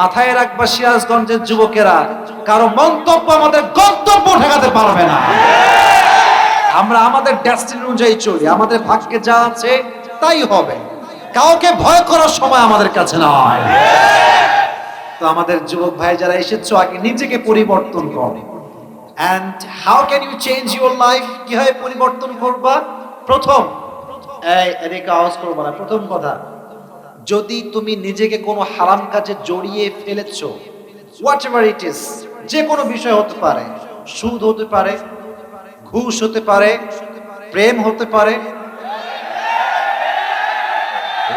মাথায় রাখবা সিরাজগঞ্জের যুবকেরা, কারও মন্তব্য আমাদের গন্তব্য ঠেকাতে পারবে না। আমরা আমাদের ডেস্টিনি অনুযায়ী চলি, আমাদের ভাগ্যে যা আছে তাই হবে। কাউকে ভয় করার সময় আমাদের কাছে নয়। তো আমাদের যুবক ভাই যারা এসেছ, আগে নিজেকে পরিবর্তন করো। And how can you change your life কীভাবে পরিবর্তন করবা? প্রথম এদিকে আওয়াজ করব না, প্রথম কথা। যদি তুমি নিজেকে কোনো হারাম কাজে জড়িয়ে ফেলেছো হোয়াট এভার ইট ইস যে কোনো বিষয় হতে পারে, সুদ হতে পারে, ঘুষ হতে পারে, প্রেম হতে পারে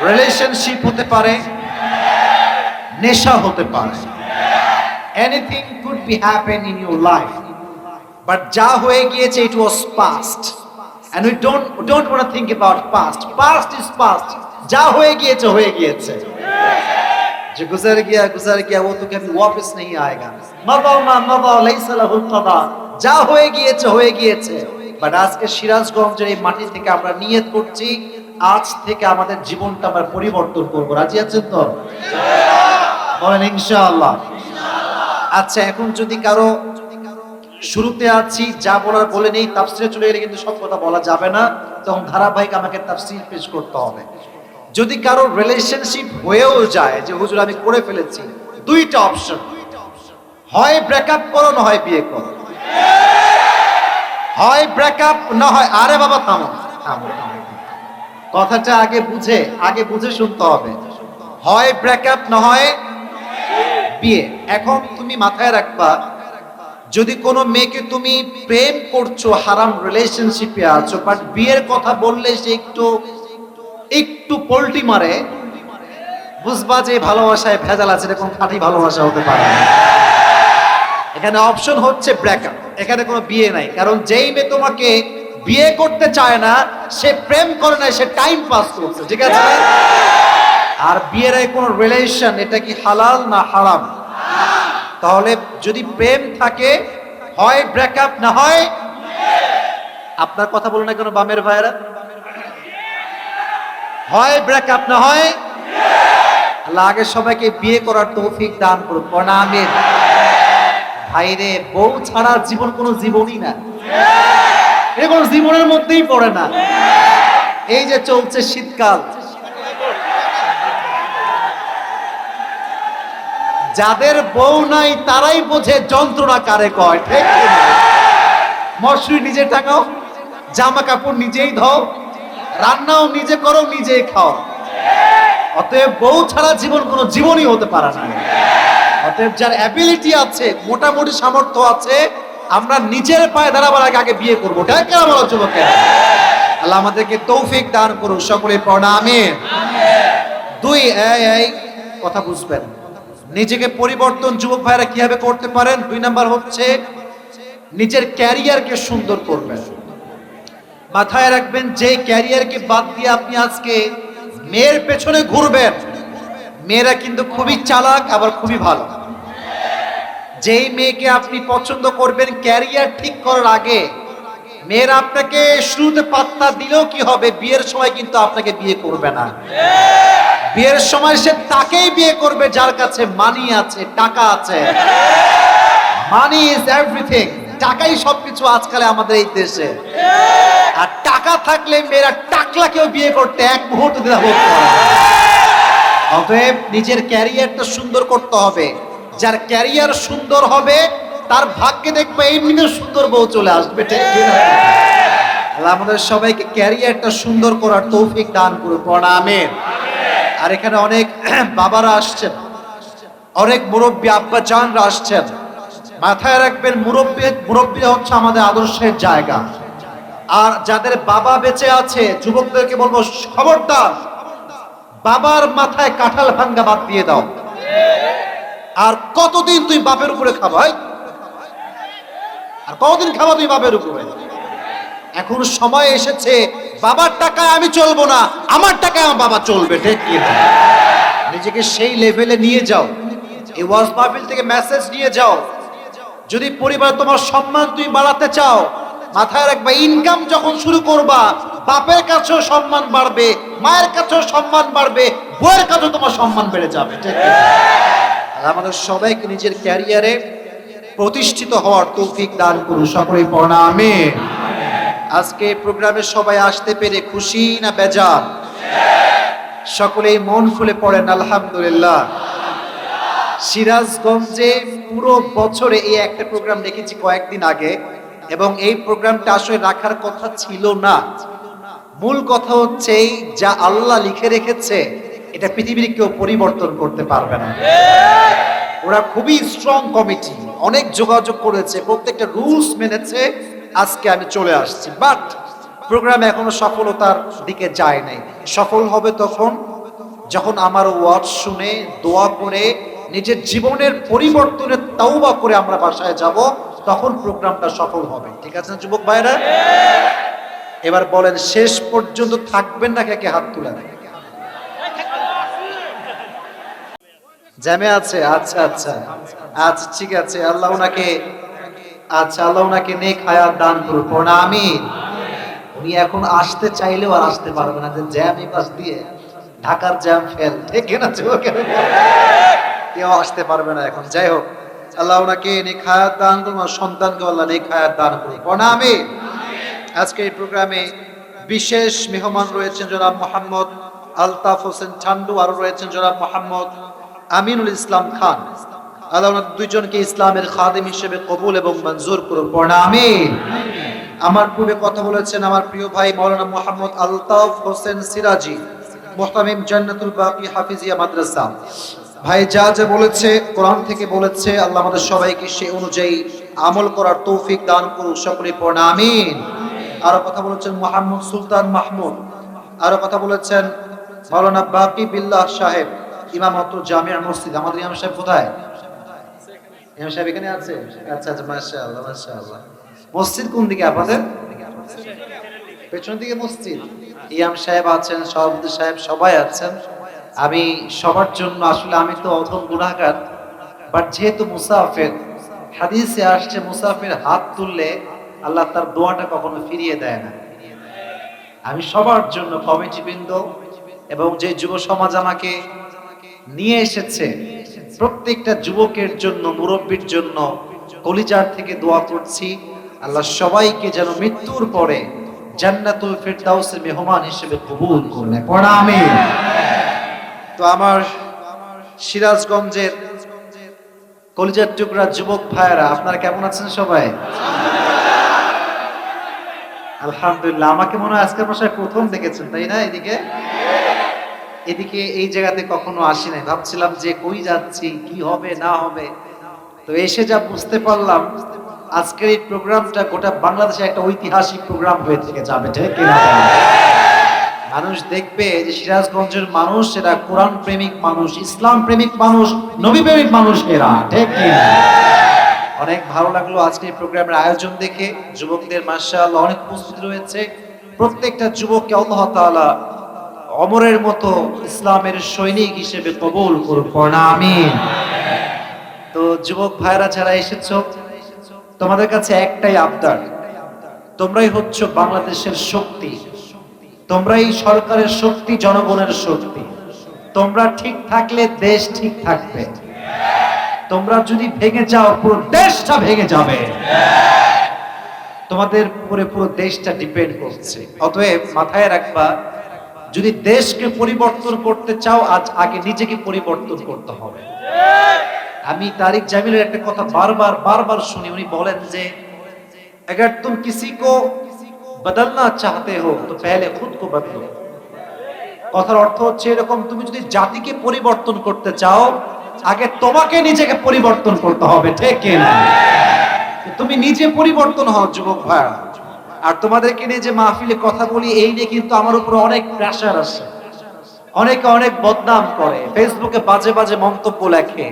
রিলেশনশিপ হতে পারে, নেশা হতে পারে anything could be happen in your life but যা হয়ে গিয়েছে it was past and we don't don't want think about past past is past যা হয়ে গিয়েছে হয়ে গিয়েছে। যে গুজার গিয়া গুজার গিয়া, ও তো কবি ওয়াপিস নেই আয়েগা। মাদা মা মাদা লাইসা লাহু কাদা। যা হয়ে গিয়েছে হয়ে গিয়েছে। বাট আজকে সিরাজগঞ্জের এই মাটি থেকে আমরা নিয়ত করছি, আজ থেকে আমাদের জীবনটা আমরা পরিবর্তন করব। রাজি আছেন তো? বলেন, ইনশাআল্লাহ। আচ্ছা এখন যদি কারও শুরুতে আছি, যা বলার বলে নেই, তাফসিরে চলে গেলে কিন্তু সব কথা বলা যাবে না। তখন ধারাবাহিক আমাকে তাফসির পেশ করতে হবে। যদি কারও রিলেশনশিপ হয়েও যায়, যে হুজুর আমি করে ফেলেছি, দুইটা অপশন হয় ব্রেকআপ করো, না হয় বিয়ে করো। হয় ব্রেকআপ না হয়, আরে বাবা, থামো থামো। কথাটা আগে বুঝে আগে বুঝে শুনতে হবে। হয় ব্রেকআপ না হয় বিয়ে। এখন তুমি মাথায় রাখবা, যদি কোনো মেয়েকে তুমি প্রেম করছ, হারাম রিলেশনশিপে আছো বাট বিয়ের কথা বললে সে একটু একটু পোল্টি মারে, বুঝবা যে ভালোবাসায় ভেজাল আছে, এরকম খাঁটি ভালোবাসা হতে পারে এখানে অপশন হচ্ছে ব্রেকআপ এখানে কোনো বিয়ে নাই। কারণ যেই মেয়ে তোমাকে বিয়ে করতে চায় না, সে প্রেম করে না সে টাইম পাস করছে, ঠিক আছে? আর বিয়ের কোনো রিলেশন এটা কি হালাল না হারাম? তাহলে যদি প্রেম থাকে, হয় ব্রেকআপ না হয়, আপনার কথা বলুন না কেন বামের ভাইয়েরা? হয় ব্রেকআপ না হয়? আল্লাহ সবাইকে বিয়ে করার তৌফিক দান করুন প্রণামের ভাইরে, বউ ছাড়া জীবন কোনো জীবনই না। এটা জীবনের মধ্যেই পড়ে না। এই যে চলছে শীতকাল। যাদের বউ নাই, তারাই বোঝে যন্ত্রণা কারে কয়। ঠিক? মশরুই নিজে টাকাও, জামা কাপড় নিজেই ধও রান্নাও নিজে করো, নিজেই খাও। অতএব বউ ছাড়া জীবন কোনো জীবনই হতে পারে না। অতএব যার অ্যাবিলিটি আছে, মোটামুটি সামর্থ্য আছে, আমরা নিজের পায়ে দাঁড়াবার আগে আগে বিয়ে করব। কেন বলো যুবকের আল্লাহ আমাদেরকে তৌফিক দান করুন সকলে প্রণামে দুই, এই এই, কথা বুঝবেন। নিজেকে পরিবর্তন, যুবক ভাইরা কীভাবে করতে পারেন? দুই নাম্বার হচ্ছে, নিজের ক্যারিয়ারকে সুন্দর করবেন। মাথায় রাখবেন, যে ক্যারিয়ারকে বাদ দিয়ে আপনি আজকে মেয়ের পেছনে ঘুরবেন, মেয়েরা কিন্তু খুবই চালাক, আবার খুবই ভালো। যেই মেয়েকে আপনি পছন্দ করবেন, ক্যারিয়ার ঠিক করার আগে মেয়েরা আপনাকে শুরুতে পাত্তা দিলেও কি হবে? বিয়ের সময় কিন্তু আপনাকে বিয়ে করবে না। বিয়ের সময় সে তাকেই বিয়ে করবে যার কাছে মানি আছে, টাকা আছে। মানি ইজ এভরিথিং টাকাই সবকিছু আজকালে আমাদের এই দেশে। আর টাকা থাকলে মেয়েরা টাকলাকেও বিয়ে করতে এক মুহূর্ত দ্বিধা বোধ অতএব নিজের ক্যারিয়ারটা সুন্দর করতে হবে। যার ক্যারিয়ার সুন্দর হবে, তার ভাগ্যে দেখবে এমনিতে সুন্দর বউ চলে আসবে আল্লাহ আমাদের সবাইকে ক্যারিয়ারটা সুন্দর করার তৌফিক দান করে প্রণামের। আর এখানে অনেক বাবারা আসছেন। অনেক মুরব্বী আব্বা চানরা আসছেন। মাথায় রাখবেন, মুরব্বী মুরব্বী হচ্ছে আমাদের আদর্শের জায়গা। আর যাদের বাবা বেঁচে আছে, যুবকদেরকে বলব, খবরদার। বাবার মাথায় কাঁঠাল ভাঙ্গা বাদ দিয়ে দাও। আর কতদিন তুই বাপের উপরে খাবাই আর কতদিন খাবা তুই বাপের উপরে? এখন সময় এসেছে, বাবার টাকায় আমি চলবো না, আমার টাকায় আমার বাবা চলবে, ঠিক নিজেকে সেই লেভেলে নিয়ে যাও। এই ওয়াজ মাহফিল থেকে মেসেজ নিয়ে যাও। যদি পরিবার তোমার সম্মান তুমি বাড়াতে চাও মাথায় রাখবা ইনকাম যখন শুরু করবা, বাপের কাছেও সম্মান বাড়বে, মায়ের কাছেও সম্মান বাড়বে, বউয়ের কাছেও তোমার সম্মান বেড়ে যাবে আমাদের সবাইকে নিজের ক্যারিয়ারে প্রতিষ্ঠিত হওয়ার তৌফিক দান করুন, সকলেই পড়া আমি আজকে প্রোগ্রামে সবাই আসতে পেরে খুশি না বেজার? সকলেই মন খুলে পড়েন, আলহামদুলিল্লাহ। সিরাজগঞ্জে পুরো বছরে এই একটা প্রোগ্রাম রেখেছি কয়েকদিন আগে। এবং এই প্রোগ্রামটা আসলে রাখার কথা ছিল না। মূল কথা হচ্ছে যা আল্লাহ লিখে রেখেছে, এটা পৃথিবীর কেউ পরিবর্তন করতে পারবে না। ওরা খুবই স্ট্রং কমিটি অনেক যোগাযোগ করেছে, প্রত্যেকটা রুলস মেনেছে, আজকে আমি চলে আসছি। বাট প্রোগ্রাম এখনও সফলতার দিকে যায় নাই। সফল হবে তখন যখন আমার ওয়ার্ড শুনে, দোয়া করে, নিজের জীবনের পরিবর্তনের তাওবা করে আমরা বাসায় যাব। তখন প্রোগ্রামটা সফল হবে। ঠিক আছে না, যুবক ভাইরা এবার বলেন, শেষ পর্যন্ত থাকবেন না কে হাত তুলেন জ্যামে আছে? আচ্ছা আচ্ছা। আচ্ছা ঠিক আছে। আল্লাহ ওনাকে আচ্ছা আল্লাহ ওনাকে নেক হায়াত দান পড়া আমি উনি এখন আসতে চাইলেও আর আসতে পারবে না। যে জ্যাম পাশ দিয়ে, ঢাকার জ্যাম ফেল। ঠিক না কেউ আসতে পারবে না এখন। যাই হোক আল্লাহ ওনাকে নেক হায়াত দান করুন আর সন্তানকে আল্লাহ নেক হায়াত দান করুন। পড়া আমি আজকে এই প্রোগ্রামে বিশেষ মেহমান রয়েছেন জনাব মোহাম্মদ আলতাফ হোসেন ঠান্ডু আরও রয়েছেন জনাব মোহাম্মদ আমিনুল ইসলাম খান। আল্লাহ দুইজনকে ইসলামের খাদেম হিসেবে কবুল এবং মঞ্জুর করুন। পড়া আমিন। আমার পূর্বে কথা বলেছেন আমার প্রিয় ভাই মৌলানা মোহাম্মদ আলতাফ হোসেন সিরাজি, মোহতামিম জান্নাতুল বাকি হাফিজিয়া মাদ্রাসা। ভাই, যা যা বলেছে, কোরআন থেকে বলেছে, আল্লাহ আমাদের সবাইকে সেই অনুযায়ী আমল করার তৌফিক দান করুন সকলে পড়া আমিন। আরও কথা বলেছেন মোহাম্মদ সুলতান মাহমুদ। আরও কথা বলেছেন মাওলানা বাকি বিল্লাহ সাহেব, ইমামত জামিয়া মসজিদ। আমাদের ইমাম সাহেব কোথায়? ইমাম সাহেব এখানে আছে? আচ্ছা আচ্ছা মাশাআল্লাহ মাশাআল্লাহ। মসজিদ কোন দিকে আপনাদের? পেছন দিকে মসজিদ। ইয়াম সাহেব আছেন, সভাপতি সাহেব সবাই আছেন। আমি সবার জন্য, আসলে আমি তো অধম গুণাগার বাট যেহেতু মুসাফের, হাদিসে আসছে মুসাফির হাত তুললে আল্লাহ তার দোয়াটা কখনো ফিরিয়ে দেয় না। আমি সবার জন্য কমিটি বৃন্দ এবং যে যুব সমাজ আমাকে নিয়ে এসেছে, প্রত্যেকটা যুবকের জন্য, মুরব্বীর জন্য কলিজার থেকে দোয়া করছি, আল্লাহ সবাইকে যেন মৃত্যুর পরে জান্নাতুল ফিরদাউসের মেহমান হিসেবে কবুল করলে পড়া আমি তো আমার সিরাজগঞ্জের কলিজার টুকরা যুবক ভাইয়েরা, আপনারা কেমন আছেন সবাই? আলহামদুলিল্লাহ, আমাকে মনে হয় আজকের বাসায় প্রথম দেখেছেন, তাই না এদিকে? এদিকে এই জায়গাতে কখনো আসি নাই। ভাবছিলাম যে কই যাচ্ছি, কি হবে, না হবে। তো এসে যা বুঝতে পারলাম, আজকের এই প্রোগ্রামটা গোটা বাংলাদেশে একটা ঐতিহাসিক প্রোগ্রাম হয়ে থেকে যাবে, ঠিক কিনা? মানুষ দেখবে যে সিরাজগঞ্জের মানুষ, এরা কোরআন প্রেমিক মানুষ, ইসলাম প্রেমিক মানুষ, নবী প্রেমিক মানুষ এরা, ঠিক অনেক ভালো লাগল আজকে এই প্রোগ্রামের আয়োজন দেখে। যুবকদের মার্শাল অনেক উপস্থিত রয়েছে। প্রত্যেকটা যুবককে আল্লাহ অমরের মতো ইসলামের সৈনিক হিসেবে কবুল করুন আমিন। তো যুবক ভাইরা যারা এসেছ, তোমাদের কাছে একটাই আবদার, তোমরাই হচ্ছ বাংলাদেশের শক্তি। তোমরাই সরকারের শক্তি জনগণের শক্তি তোমরা ঠিক থাকলে দেশ ঠিক থাকবে তোমরা যদি ভেঙে যাও পুরো দেশটা ভেঙে যাবে তোমাদের উপরে পুরো দেশটা ডিপেন্ড করছে অতএব মাথায় রাখবা যদি দেশকে পরিবর্তন করতে চাও আজ আগে নিজেকে পরিবর্তন করতে হবে আমি তারিক জামিলের একটা কথা বারবার বারবার শুনি উনি বলেন যে अगर तुम किसी को বদলনা চাহতে হো তো পেহলে খুদ কো বদলো কথার অর্থ হচ্ছে এরকম, তুমি যদি জাতিকে পরিবর্তন করতে চাও, আগে তোমাকে নিজেকে পরিবর্তন করতে হবে, ঠিক না? তুমি নিজে পরিবর্তন হও, যুবক ভাইয়া আর তোমাদেরকে নিয়ে যে মাহফিলে কথা বলি, এই নিয়ে কিন্তু আমার উপর অনেক প্রেশার আসে অনেকে অনেক বদনাম করে। ফেসবুকে বাজে বাজে মন্তব্য লেখে।